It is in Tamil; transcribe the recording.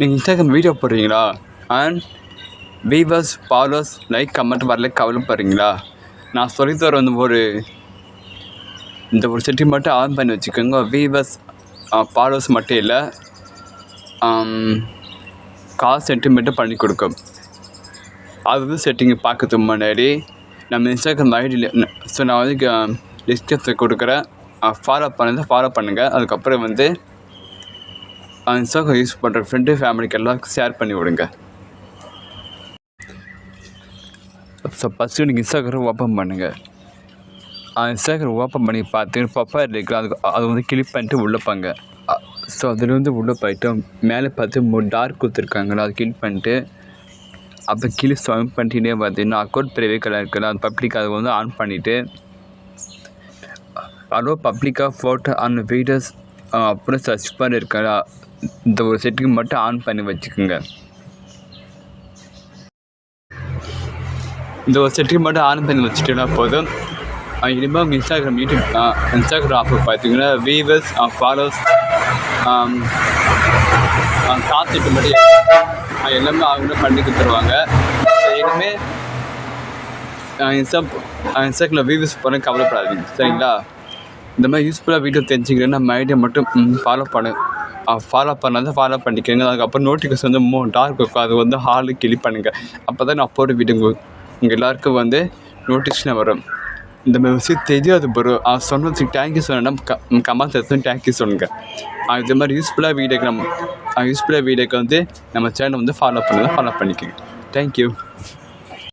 நீங்கள் இன்ஸ்டாகிராம் வீடியோ போடுறீங்களா? And viewers followers like comment வரல கவலைப்படுறீங்களா நான் சொல்லித்தர வந்து ஒரு இந்த ஒரு செட்டி மட்டும் ஆன் பண்ணி வச்சுக்கோங்க. வீவர்ஸ் ஃபாலோவர்ஸ் மட்டும் இல்லை. கால் சென்டிமீட்டர் பண்ணி கொடுக்கும். அது வந்து செட்டிங் பார்க்கறதுக்கு முன்னாடி நம்ம இன்ஸ்டாகிராம் ஐடியில் ஸோ நான் வந்து டிஸ்கஸை கொடுக்குறேன். ஃபாலோ பண்ணுறது ஃபாலோ பண்ணுங்கள் அதுக்கப்புறம் வந்து இன்ஸ்டாகிராம் யூஸ் பண்ணுற ஃப்ரெண்டு ஃபேமிலிக்கு எல்லாருக்கும் ஷேர் பண்ணி விடுங்க. ஸோ ஃபஸ்ட்டு நீங்கள் இன்ஸ்டாகிராம் ஓப்பன் பண்ணுங்கள் இன்ஸ்டாகிராம் ஓப்பன் பண்ணி பார்த்து பப்பா இருக்கு அது அது வந்து கிளிக் பண்ணிட்டு உள்ளே போங்க. ஸோ அதுலேருந்து உள்ளே போயிட்டு மேலே பார்த்து மூ டார்க் கொடுத்துருக்காங்களா அது கிளிக் பண்ணிட்டு அப்போ கீழே ஸ்வைப் பண்ணிட்டே பார்த்தீங்கன்னா அக்கௌண்ட் பிரைவேட் கலர் இருக்குல்ல அது பப்ளிக் அதை வந்து ஆன் பண்ணிவிட்டு அதோ பப்ளிக்காக ஃபோட்டோ அண்ட் வீடியோஸ் அப்புறம் சர்ச் பார் இந்த ஒரு செட்டுக்கு மட்டும் ஆன் பண்ணி வச்சுக்கோங்க. இந்த ஒரு செட்டிங் மட்டும் ஆன் பண்ணி வச்சுட்டீங்கன்னா போதும். இனிமேல் உங்கள் இன்ஸ்டாகிராம் யூடியூப் இன்ஸ்டாகிராம் ஆப் பார்த்தீங்கன்னா வீவர்ஸ் ஃபாலோவர்ஸ் காத்துட்டு மட்டும் எல்லாமே அவங்களே பண்ணி கொடுத்துருவாங்க. இனிமேல் இன்ஸ்டா இன்ஸ்டாகிராம் வீவர்ஸ் போகிறேன் கவலைப்படாதீங்க. சரிங்களா? இந்த மாதிரி யூஸ்ஃபுல்லாக வீடியோ தெரிஞ்சுக்கிறேன்னா மைடியை மட்டும் ஃபாலோ பண்ணு. ஃபாலோ பண்ணாதான் ஃபாலோ பண்ணிக்கோங்க. அதுக்கப்புறம் நோட்டிஃபிகேஷன் வந்து மோ டார்க் இருக்கும் அது வந்து ஹாலு கிளிக் பண்ணுங்கள் அப்போ தான் நான் போகிற வீடியோ உங்கள் எல்லாருக்கும் வந்து நோட்டிஃபிகேஷன் வரும். இந்த மாதிரி விஷயம் தெரியாது ப்ரோ அவன் சொன்னதுக்கு தேங்க்யூ சொன்னா கமெண்ட் செக்ஷன் தேங்க்யூ சொல்லுங்கள் இது மாதிரி யூஸ்ஃபுல்லாக வீடியோக்கு நம்ம யூஸ்ஃபுல்லாக வீடியோக்கு வந்து நம்ம சேனல் வந்து ஃபாலோ பண்ணுங்கள் ஃபாலோ பண்ணிக்கோங்க. தேங்க்யூ